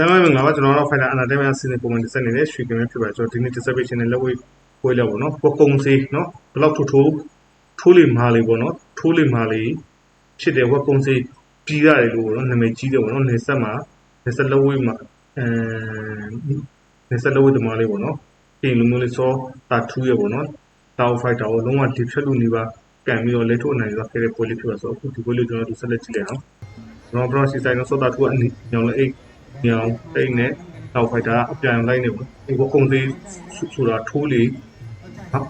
ဒါမှမဟုတ်ငါကကျွန်တော်တို့ fighter entertainment စီစဉ်ပုံမှန်တစ်ဆက်နေတဲ့ရွှေကင်းဖြစ်ပါတယ်ကျွန်တော်ဒီနေ့ distribution နဲ့လက်ဝဲဝဲလောက်ပေါ့နော်ကိုကုံစီနော်ဘလောက်ထိုးထိုးထိုးလေမာလေးပေါ့နော်ထိုးလေမာလေးဖြစ်တယ်ဝက်ကုံစီပြီးရတယ်လို့ပေါ့နော်နာမည်ကြီးတယ်ပေါ့နော်နေဆက်မှာနေဆက်လက်ဝဲမှာအဲနေဆက်လက်ဝဲတမားလေးပေါ့နော်ပြင်လူမျိုးလေးစောတာထူးရပေါ့နော်တောက်ဖိုက်တာကိုလုံးဝဒီဖြတ်လူနေပါကန်ပြီးတော့လက်ထုတ်နိုင်သွားခဲ့တဲ့ပွဲလေးဖြစ်ပါဆိုအခုဒီပွဲလေးကျွန်တော်တို့ဆက်လက်ကြည့်လိုက်အောင်ကျွန်တော်ဘရော့စီဆိုင်ကစောတာထူးအနီညောင်လေးအိတ် ညောင်အိတ်နဲ့တောက်ဖိုက်တာအပြန်လိုက်နေပေါ့ဒီဘကုံသေးဆိုတာထိုးလေ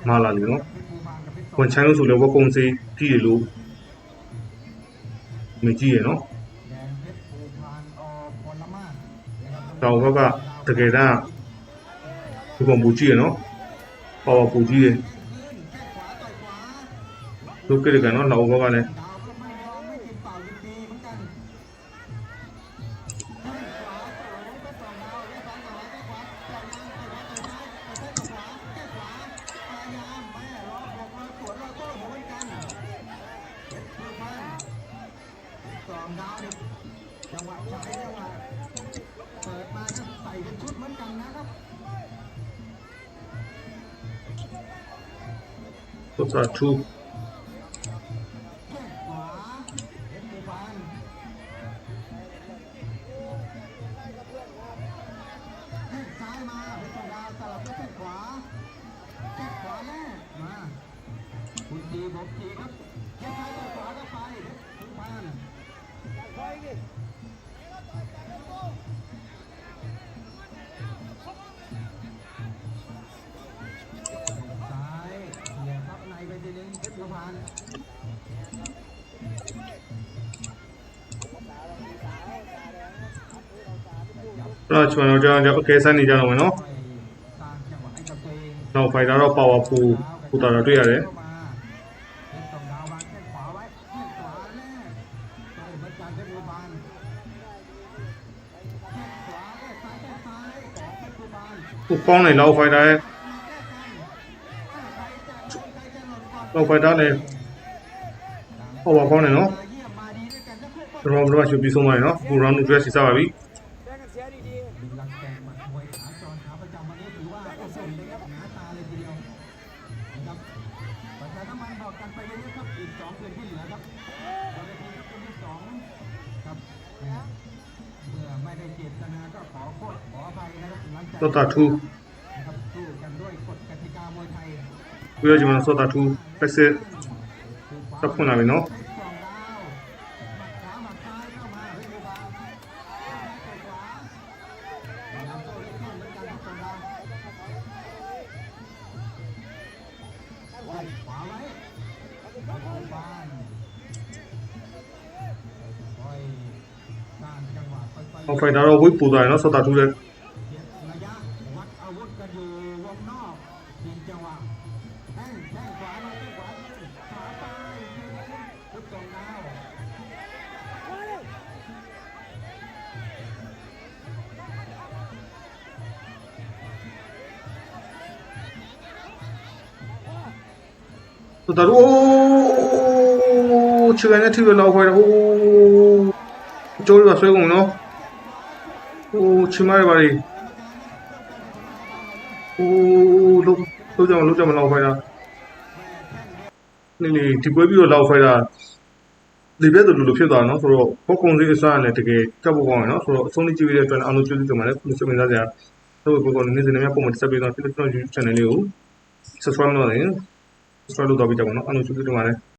မာလာလေနော်ဝန်ချမ်းလို့ဆိုလဲဘကုံသေးကြည့်ရလို့မကြည့်ရနော်တောက်ဘက်ကတကယ်တမ်းဒီကောင်ပူကြည့်ရနော်ပါဝါပူကြည့်ရဒုက္ခရကနော်လောက်ဘက်ကလည်း สองดาวดิจังหวะใช้จังหวะเปิดมาครับใส่เป็นชุดเหมือนกันนะครับพุทธาทูขวาแม่มาคุณดีผมดีครับ ธุအဲ့တော့ကျွန်တော်တို့ကြောင့်အကဲဆန်းနေကြတော့မယ်နော် နောက်ဖိုက်တာတော့ပါဝါပူပူတာတော့တွေ့ရတယ် ဟိုကောင်းနေလောက်ဖိုက်တာရဲ့လောက်ဖိုက်တာလည်းဟောပါကောင်းနေနော်ကျွန်တော်တို့ကရှုပ်ပြီးဆုံးပါတယ်နော်ပူ round 2 dress စီစားပါပြီ นะเมื่อไม่ได้เจตนาก็ขอโทษขออภัยนะครับหลังจาก Sota tu. นะครับสู้กันด้วยกฎกติกามวยไทย 보여주면 쏟아 두 백스 떡분 나비노 ขวาไว้ စောတာထူးပြီးတော့ကျွန်တော်စောတာထူးဖက်စစ်တက်ဖွင့်လာပြီနော်ဟောဖိုင်တာတော့ဝိတ်ပူသွားတယ်နော်စောတာထူးလည်းတော်တော်အိုးချကန်နဲ့ထိလို့လောက်ခွဲတယ်ဟိုး ကျိုးရဆွဲကုန်နော်ဟိုးချမရပါလေဟိုးလုံးလုံးကြမလုံးကြမလောက်ခွဲတာနေနေဒီပွဲပြီးတော့လောက်ခွဲတာဒီဘက်တူလူဖြစ်သွားနော်ဆိုတော့ဘောကုံစည်းအစားနဲ့တကယ်ကြောက်ဖို့ကောင်းတယ်နော်ဆိုတော့အဆုံးလေးကြည့်ရတဲ့အတွက်အားလုံးကျေးဇူးတင်ပါတယ်ခုစိတ်ဝင်စားစရာတော့ဘောကုံနေနေနေများပုံမှန်တက်ပြီးတော့ကျွန်တော် YouTube channel လေးကို subscribe လုပ်နေ subscribe လုပ်တော့ပြီးကြပါတော့အားလုံးကျေးဇူးတင်ပါတယ်